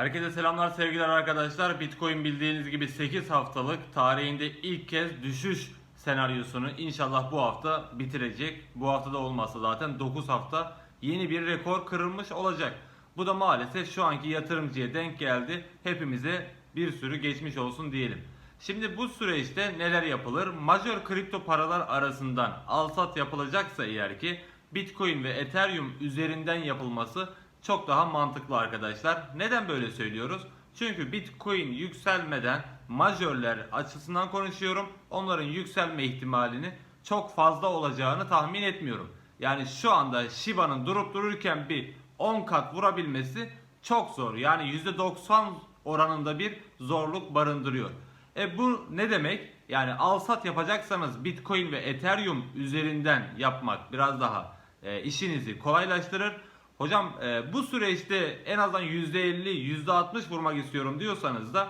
Herkese selamlar sevgiler arkadaşlar. Bitcoin bildiğiniz gibi 8 haftalık tarihinde ilk kez düşüş senaryosunu inşallah bu hafta bitirecek. Bu hafta da olmazsa zaten 9 hafta yeni bir rekor kırılmış olacak. Bu da maalesef şu anki yatırımcıya denk geldi. Hepimize bir sürü geçmiş olsun diyelim. Şimdi bu süreçte neler yapılır? Majör kripto paralar arasından al sat yapılacaksa eğer ki Bitcoin ve Ethereum üzerinden yapılması çok daha mantıklı arkadaşlar. Neden böyle söylüyoruz? Çünkü Bitcoin yükselmeden majörler açısından konuşuyorum. Onların yükselme ihtimalini çok fazla olacağını tahmin etmiyorum. Yani şu anda Shiba'nın durup dururken bir 10 kat vurabilmesi çok zor. Yani %90 oranında bir zorluk barındırıyor. E bu ne demek? Yani al sat yapacaksanız Bitcoin ve Ethereum üzerinden yapmak biraz daha e, işinizi kolaylaştırır. Hocam e, bu süreçte en azından %50, %60 vurmak istiyorum diyorsanız da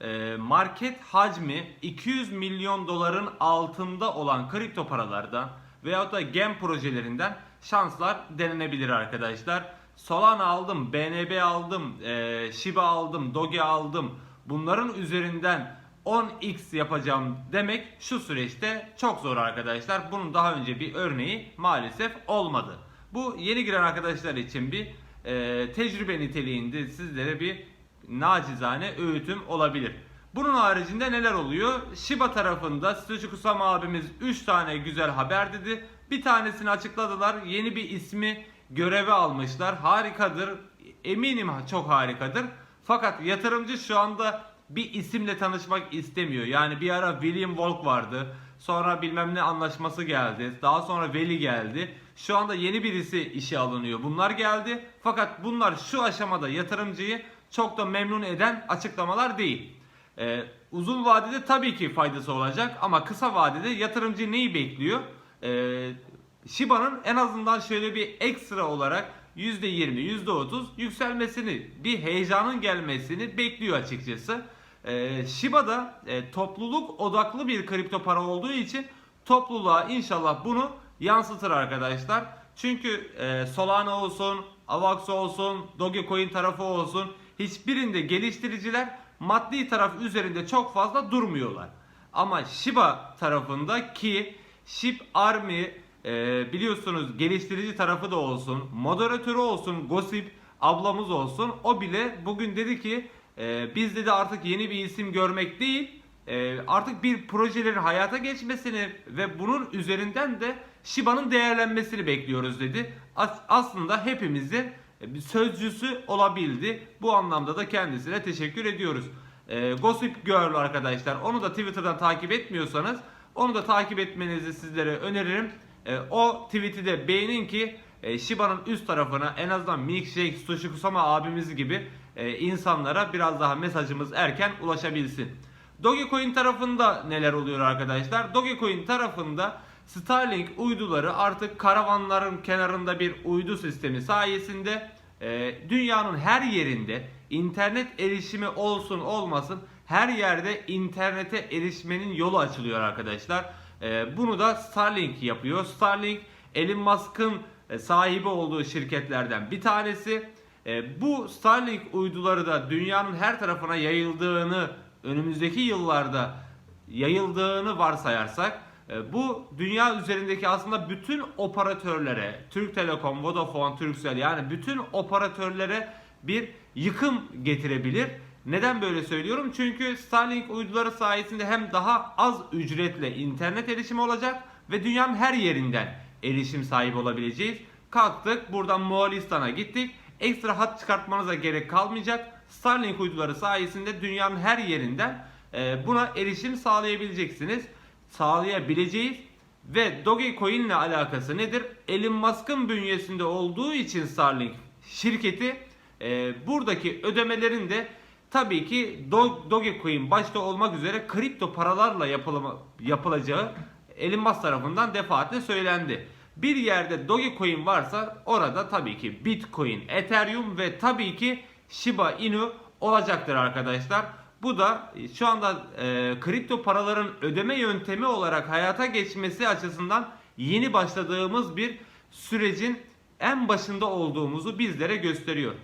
e, market hacmi 200 milyon doların altında olan kripto paralardan veyahut da gem projelerinden şanslar denenebilir arkadaşlar. Solana aldım, BNB aldım, e, Shiba aldım, Doge aldım. Bunların üzerinden 10x yapacağım demek şu süreçte çok zor arkadaşlar. Bunun daha önce bir örneği maalesef olmadı. Bu yeni giren arkadaşlar için bir e, tecrübe niteliğinde sizlere bir nacizane öğütüm olabilir. Bunun haricinde neler oluyor? Shiba tarafında Satoshi Kusama abimiz 3 tane güzel haber dedi. Bir tanesini açıkladılar. Yeni bir ismi göreve almışlar. Harikadır. Eminim çok harikadır. Fakat yatırımcı şu anda bir isimle tanışmak istemiyor. Yani bir ara William Volk vardı. Sonra bilmem ne anlaşması geldi. Daha sonra Veli geldi. Şu anda yeni birisi işe alınıyor. Bunlar geldi. Fakat bunlar şu aşamada yatırımcıyı çok da memnun eden açıklamalar değil. Ee, uzun vadede tabii ki faydası olacak ama kısa vadede yatırımcı neyi bekliyor? Ee, Shiba'nın en azından şöyle bir ekstra olarak %20, %30 yükselmesini, bir heyecanın gelmesini bekliyor açıkçası. Ee, Shiba da e, topluluk odaklı bir kripto para olduğu için topluluğa inşallah bunu yansıtır arkadaşlar. Çünkü e, Solana olsun, Avax olsun, Dogecoin tarafı olsun hiçbirinde geliştiriciler maddi taraf üzerinde çok fazla durmuyorlar. Ama Shiba tarafında ki Shib Army e, biliyorsunuz geliştirici tarafı da olsun, moderatörü olsun, Gossip ablamız olsun. O bile bugün dedi ki e, biz dedi artık yeni bir isim görmek değil, e, artık bir projelerin hayata geçmesini ve bunun üzerinden de Shiba'nın değerlenmesini bekliyoruz dedi. As- aslında hepimizin bir sözcüsü olabildi. Bu anlamda da kendisine teşekkür ediyoruz. E, Gossip Girl arkadaşlar onu da Twitter'dan takip etmiyorsanız onu da takip etmenizi sizlere öneririm. E, o tweet'i de beğenin ki e, Shiba'nın üst tarafına en azından Milkshake, Sushi Kusama abimiz gibi e, insanlara biraz daha mesajımız erken ulaşabilsin. Dogecoin tarafında neler oluyor arkadaşlar? Dogecoin tarafında Starlink uyduları artık karavanların kenarında bir uydu sistemi sayesinde e, dünyanın her yerinde internet erişimi olsun olmasın her yerde internete erişmenin yolu açılıyor arkadaşlar. E, bunu da Starlink yapıyor. Starlink Elon Musk'ın e, sahibi olduğu şirketlerden bir tanesi. E, bu Starlink uyduları da dünyanın her tarafına yayıldığını önümüzdeki yıllarda yayıldığını varsayarsak e, bu dünya üzerindeki aslında bütün operatörlere Türk Telekom, Vodafone, Turkcell yani bütün operatörlere bir yıkım getirebilir. Neden böyle söylüyorum? Çünkü Starlink uyduları sayesinde hem daha az ücretle internet erişimi olacak ve dünyanın her yerinden erişim sahibi olabileceğiz. Kalktık buradan Moğolistan'a gittik. Ekstra hat çıkartmanıza gerek kalmayacak. Starlink uyduları sayesinde dünyanın her yerinden e, buna erişim sağlayabileceksiniz. Sağlayabileceğiz. Ve Dogecoin ile alakası nedir? Elon Musk'ın bünyesinde olduğu için Starlink şirketi e, buradaki ödemelerin de tabii ki Do- Dogecoin başta olmak üzere kripto paralarla yapılacağı Elon Musk tarafından defaatle söylendi. Bir yerde Dogecoin varsa orada tabii ki Bitcoin, Ethereum ve tabii ki Shiba Inu olacaktır arkadaşlar. Bu da e, şu anda e, kripto paraların ödeme yöntemi olarak hayata geçmesi açısından yeni başladığımız bir sürecin en başında olduğumuzu bizlere gösteriyor.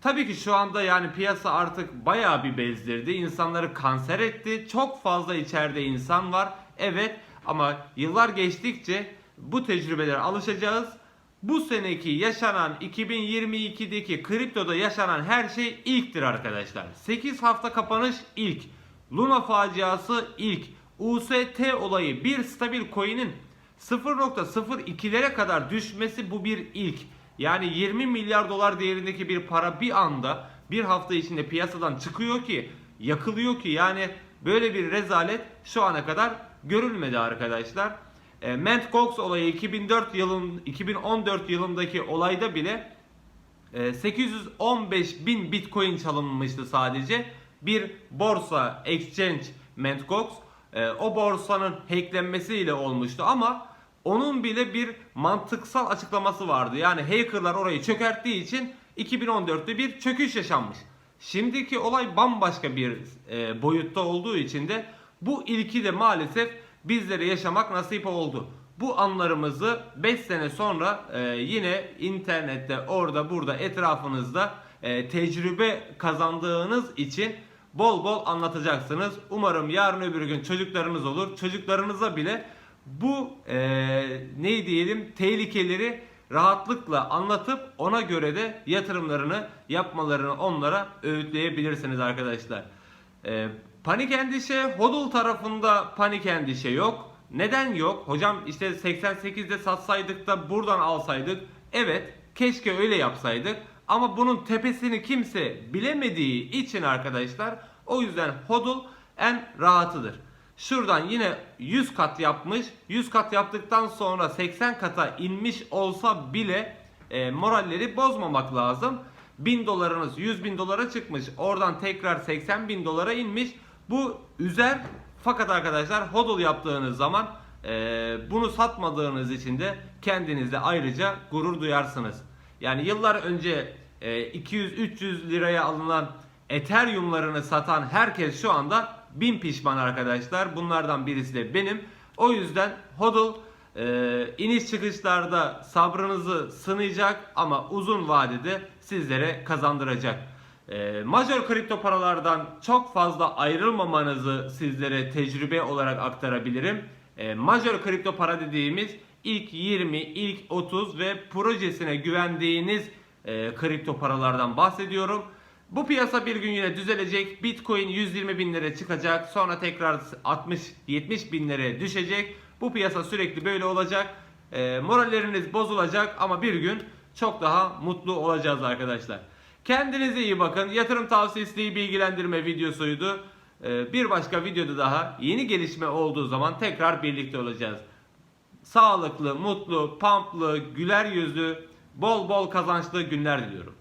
Tabii ki şu anda yani piyasa artık bayağı bir bezdirdi. İnsanları kanser etti. Çok fazla içeride insan var. Evet ama yıllar geçtikçe bu tecrübelere alışacağız. Bu seneki yaşanan 2022'deki kriptoda yaşanan her şey ilktir arkadaşlar. 8 hafta kapanış ilk. Luna faciası ilk. UST olayı bir stabil coin'in 0.02'lere kadar düşmesi bu bir ilk. Yani 20 milyar dolar değerindeki bir para bir anda bir hafta içinde piyasadan çıkıyor ki yakılıyor ki yani böyle bir rezalet şu ana kadar görülmedi arkadaşlar. E, Mt. Gox olayı 2004 yılın 2014 yılındaki olayda bile e, 815 bin bitcoin çalınmıştı sadece. Bir borsa exchange Mt. Gox e, o borsanın hacklenmesiyle olmuştu ama onun bile bir mantıksal açıklaması vardı. Yani hackerlar orayı çökerttiği için 2014'te bir çöküş yaşanmış. Şimdiki olay bambaşka bir e, boyutta olduğu için de bu ilki de maalesef bizlere yaşamak nasip oldu. Bu anlarımızı 5 sene sonra e, yine internette orada burada etrafınızda e, tecrübe kazandığınız için bol bol anlatacaksınız. Umarım yarın öbür gün çocuklarınız olur. Çocuklarınıza bile bu e, ne diyelim tehlikeleri rahatlıkla anlatıp ona göre de yatırımlarını yapmalarını onlara öğütleyebilirsiniz arkadaşlar. E, panik endişe hodul tarafında panik endişe yok. Neden yok? Hocam işte 88'de satsaydık da buradan alsaydık. Evet keşke öyle yapsaydık. Ama bunun tepesini kimse bilemediği için arkadaşlar o yüzden hodul en rahatıdır. Şuradan yine 100 kat yapmış. 100 kat yaptıktan sonra 80 kata inmiş olsa bile e, moralleri bozmamak lazım. 1000 dolarınız 100 bin dolara çıkmış. Oradan tekrar 80 bin dolara inmiş. Bu üzer. Fakat arkadaşlar hodl yaptığınız zaman e, bunu satmadığınız için de kendinizde ayrıca gurur duyarsınız. Yani yıllar önce e, 200-300 liraya alınan Ethereum'larını satan herkes şu anda bin pişman arkadaşlar. Bunlardan birisi de benim. O yüzden hodl e, iniş çıkışlarda sabrınızı sınayacak ama uzun vadede sizlere kazandıracak. E, major kripto paralardan çok fazla ayrılmamanızı sizlere tecrübe olarak aktarabilirim. E, major kripto para dediğimiz ilk 20, ilk 30 ve projesine güvendiğiniz e, kripto paralardan bahsediyorum. Bu piyasa bir gün yine düzelecek. Bitcoin 120 binlere çıkacak. Sonra tekrar 60-70 binlere düşecek. Bu piyasa sürekli böyle olacak. E, moralleriniz bozulacak ama bir gün çok daha mutlu olacağız arkadaşlar. Kendinize iyi bakın. Yatırım tavsiyesi bilgilendirme videosuydu. E, bir başka videoda daha yeni gelişme olduğu zaman tekrar birlikte olacağız. Sağlıklı, mutlu, pamplı, güler yüzlü, bol bol kazançlı günler diliyorum.